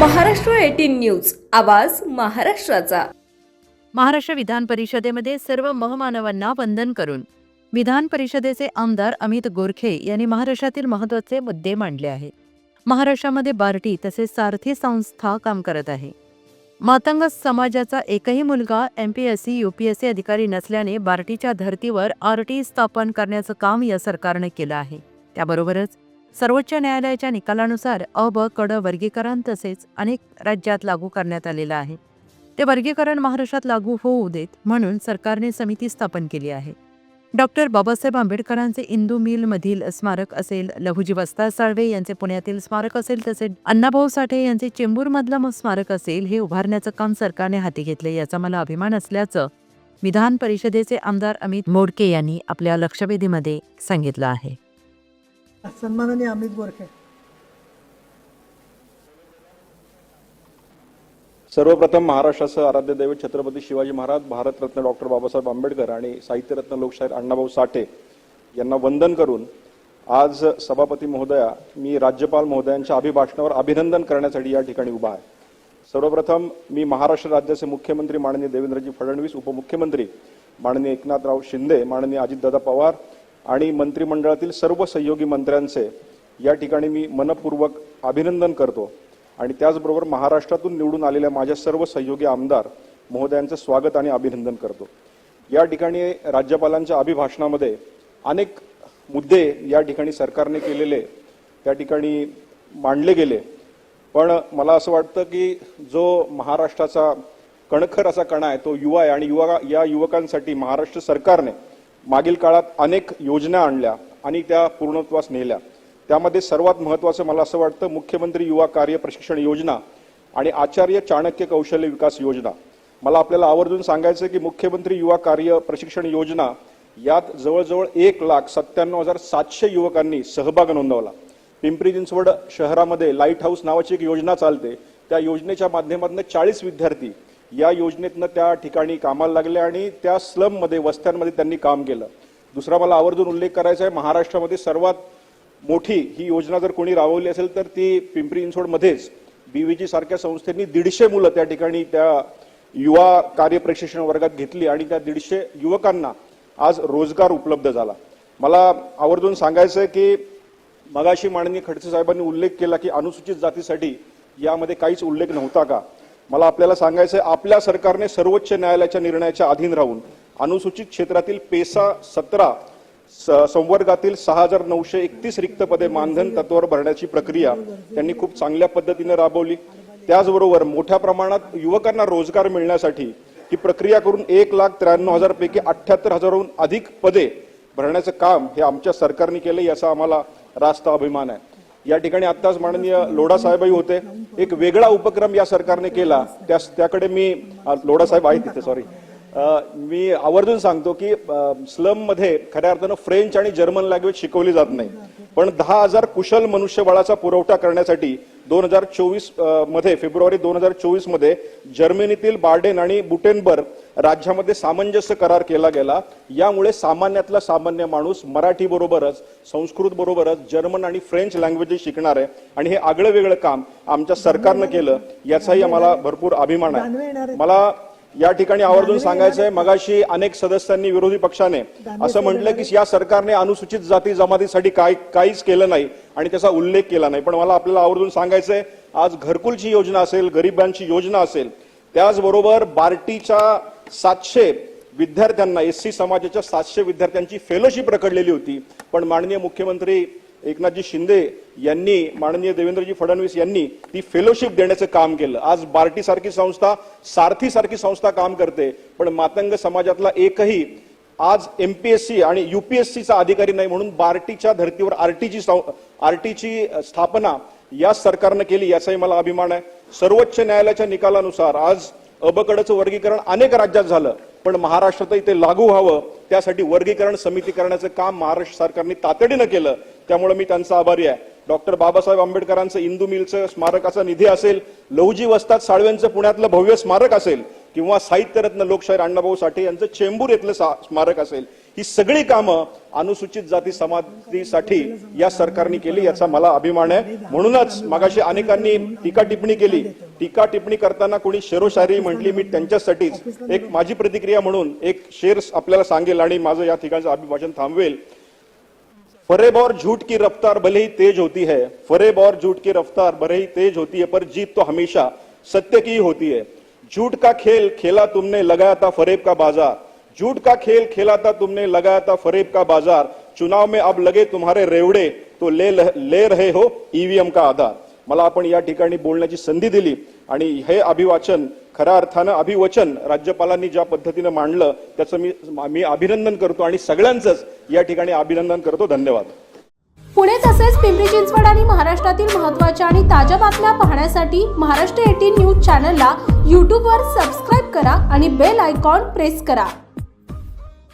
Maharashtra eighteen news आवाज महाराष्ट्राचा. महाराष्ट्र विधान परिषदेमध्ये सर्व महमानवांना वंदन करून विधान परिषदेचे आमदार अमित गोरखे यांनी महाराष्ट्रातील महत्त्वाचे मुद्दे मांडले आहेत. महाराष्ट्रामध्ये बार्टी तसेच सारथी संस्था काम करत आहे. मातंग समाजाचा एकही मुलगा M P S C U P S C अधिकारी नसल्याने बार्टीच्या धर्तीवर आर टी स्थापन करण्याचं काम या सरकारनं केलं आहे. त्याबरोबरच सर्वोच्च न्यायालयाच्या निकालानुसार अ ब कड वर्गीकरण तसेच अनेक राज्यात लागू करण्यात आलेलं आहे. ते वर्गीकरण महाराष्ट्रात लागू होऊ देत म्हणून सरकारने समिती स्थापन केली आहे. डॉक्टर बाबासाहेब आंबेडकरांचे इंदू मिलमधील स्मारक असेल लहुजी वस्ता साळवे यांचे पुण्यातील स्मारक असेल तसेच अण्णाभाऊ साठे यांचे चेंबूरमधलं स्मारक असेल हे उभारण्याचं काम सरकारने हाती घेतले याचा मला अभिमान असल्याचं विधान परिषदेचे आमदार अमित मोडके यांनी आपल्या लक्षवेधीमध्ये सांगितलं आहे. सन्माननीय अमित गोरखे सर्वप्रथम महाराष्ट्राचं आराध्य दैवत छत्रपती शिवाजी महाराज भारतरत्न डॉक्टर बाबासाहेब आंबेडकर आणि साहित्यरत्न लोकशाहीर अण्णाभाऊ साठे यांना वंदन करून आज सभापती महोदया मी राज्यपाल महोदयांच्या अभिभाषणावर अभिनंदन करण्यासाठी या ठिकाणी उभा आहे. सर्वप्रथम मी महाराष्ट्र राज्याचे मुख्यमंत्री माननीय देवेंद्रजी फडणवीस उपमुख्यमंत्री माननीय एकनाथराव शिंदे माननीय अजितदादा पवार आणि मंत्रिमंडळातील सर्व सहयोगी मंत्र्यांचे या ठिकाणी मी मनपूर्वक अभिनंदन करतो. आणि त्याचबरोबर महाराष्ट्रातून निवडून आलेल्या माझ्या सर्व सहयोगी आमदार महोदयांचं स्वागत आणि अभिनंदन करतो. या ठिकाणी राज्यपालांच्या अभिभाषणामध्ये अनेक मुद्दे या ठिकाणी सरकारने केलेले त्या ठिकाणी मांडले गेले. पण मला असं वाटतं की जो महाराष्ट्राचा कणखर असा कणा आहे तो युवा आहे आणि युवा या युवकांसाठी महाराष्ट्र सरकारने मागील काळात अनेक योजना आणल्या आणि त्या पूर्णत्वास नेल्या. त्यामध्ये सर्वात महत्वाचं मला असं वाटतं मुख्यमंत्री युवा कार्य प्रशिक्षण योजना आणि आचार्य चाणक्य कौशल्य विकास योजना. मला आपल्याला आवर्जून सांगायचं आहे की मुख्यमंत्री युवा कार्य प्रशिक्षण योजना यात जवळजवळ एक लाख सत्त्याण्णव हजार सातशे युवकांनी सहभाग नोंदवला. पिंपरी चिंचवड शहरामध्ये लाइट हाऊस नावाची एक योजना चालते. त्या योजनेच्या माध्यमातून चाळीस विद्यार्थी या योजनेतनं त्या ठिकाणी कामाला लागल्या आणि त्या स्लममध्ये वस्त्यांमध्ये त्यांनी काम केलं. दुसरा मला आवर्जून उल्लेख करायचा आहे महाराष्ट्रामध्ये सर्वात मोठी ही योजना जर कोणी राबवली असेल तर ती पिंपरी चिंचवडमध्येच बीव्हीजी सारख्या संस्थेनी दीडशे मुलं त्या ठिकाणी त्या युवा कार्य प्रशिक्षण वर्गात घेतली आणि त्या दीडशे युवकांना आज रोजगार उपलब्ध झाला. मला आवर्जून सांगायचं आहे की मगाशी माननीय खडसे साहेबांनी उल्लेख केला की अनुसूचित जातीसाठी यामध्ये काहीच उल्लेख नव्हता का? मला आपल्याला सांगायचं आहे आपल्या सरकारने सर्वोच्च न्यायालयाच्या निर्णयाच्या अधीन राहून अनुसूचित क्षेत्रातील पेसा सतरा संवर्गातील सहा हजार नऊशे एकतीस रिक्त पदे मानधन तत्वावर भरण्याची प्रक्रिया त्यांनी खूप चांगल्या पद्धतीने राबवली. त्याचबरोबर मोठ्या प्रमाणात युवकांना रोजगार मिळण्यासाठी ही प्रक्रिया करून एक लाख त्र्याण्णव हजार पैकी अठ्याहत्तर हजारहून अधिक पदे भरण्याचं काम हे आमच्या सरकारने केलं याचा आम्हाला रास्त अभिमान आहे. या ठिकाणी आत्ताच माननीय लोढा साहेबही होते. एक वेगळा उपक्रम या सरकारने केला. त्या त्याकडे मी अ, लोढा साहेब आहेत तिथे सॉरी मी आवर्जून सांगतो की स्लममध्ये खऱ्या अर्थानं फ्रेंच आणि जर्मन लँग्वेज शिकवली जात नाही. पण दहा हजार कुशल मनुष्यबळाचा पुरवठा करण्यासाठी दोन हजार चोवीसमध्ये फेब्रुवारी दोन हजार चोवीसमध्ये जर्मनीतील बार्डेन आणि बुटेनबर्ग राज्यामध्ये सामंजस्य करार केला गेला. यामुळे सामान्यातला सामान्य माणूस मराठी बरोबरच संस्कृत बरोबरच जर्मन आणि फ्रेंच लँग्वेजेस शिकणार आहे. आणि हे आगळं वेगळं काम आमच्या सरकारनं केलं याचाही आम्हाला भरपूर अभिमान आहे. मला या ठिकाणी आवर्जून सांगायचं आहे मगाशी अनेक सदस्यांनी विरोधी पक्षाने असं म्हटलं की या सरकारने अनुसूचित जाती जमातीसाठी काय काहीच केलं नाही आणि त्याचा उल्लेख केला नाही. पण मला आपल्याला आवर्जून सांगायचं आहे आज घरकुलची योजना असेल गरिबांची योजना असेल त्याचबरोबर बार्टीच्या सातशे विद्यार्थ्यांना एस सी समाजाच्या सातशे विद्यार्थ्यांची फेलोशिप रखडलेली होती. पण माननीय मुख्यमंत्री एकनाथजी शिंदे यांनी माननीय देवेंद्रजी फडणवीस यांनी ती फेलोशिप देण्याचं काम केलं. आज बार्टी सारखी संस्था सारथी सारखी संस्था काम करते. पण मातंग समाजातला एकही आज एम पी एस सी आणि युपीएससीचा अधिकारी नाही म्हणून बार्टीच्या धर्तीवर आरटीची आरटीची स्थापना या सरकारनं केली याचाही मला अभिमान आहे. सर्वोच्च न्यायालयाच्या निकालानुसार आज अबकडचं वर्गीकरण अनेक राज्यात झालं पण महाराष्ट्रातही ते लागू व्हावं त्यासाठी वर्गीकरण समिती करण्याचं काम महाराष्ट्र सरकारने तातडीनं केलं. त्यामुळे मी त्यांचा आभारी आहे. डॉक्टर बाबासाहेब आंबेडकरांचं इंदू मिलचं स्मारकाचा निधी असेल लहुजी वस्तात साळवेंचं पुण्यातलं भव्य स्मारक असेल किंवा साहित्यरत्न लोकशाहीर अण्णाभाऊ साठे यांचं चेंबूर येथलं सा- स्मारक असेल ही सगळी कामं अनुसूचित जाती समाजासाठी या सरकारने केली याचा मला अभिमान आहे. म्हणूनच मागाशी अनेकांनी टीका टिप्पणी केली. टीका टिप्पणी करताना कोणी शेरोशायरी म्हटली मी त्यांच्यासाठीच एक माझी प्रतिक्रिया म्हणून एक शेर आपल्याला सांगेल आणि माझं या ठिकाणचं अभिभाषण थांबवेल. फरेब और झूठ की रफ्तार भले ही तेज होती है. फरेब और झूठ की रफ्तार भले ही तेज होती है पर जीत तो हमेशा सत्य की ही होती है. झूठ का खेल खेला तुमने लगाया था फरेब का बाजार झूठ का खेल खेला था तुमने लगाया था फरेब का बाजार। चुनाव में अब लगे तुम्हारे रेवडे तो ले ले रहे हो ईव्हीएम का आधार। मला आपण या ठिकाणी बोलण्याची संधी दिली आणि हे अभिवाचन खऱ्या अर्थानं अभिवचन राज्यपालांनी ज्या पद्धतीनं मांडलं त्याचं मी मी अभिनंदन करतो आणि सगळ्यांचंच या ठिकाणी अभिनंदन करतो. धन्यवाद. पुणे तसेच पिंपरी चिंचवड आणि महाराष्ट्रातील महत्त्वाच्या आणि ताज्या बातम्या पाहण्यासाठी महाराष्ट्र एटीन न्यूज चॅनलला यूट्यूबवर सबस्क्राईब करा आणि बेल आयकॉन प्रेस करा.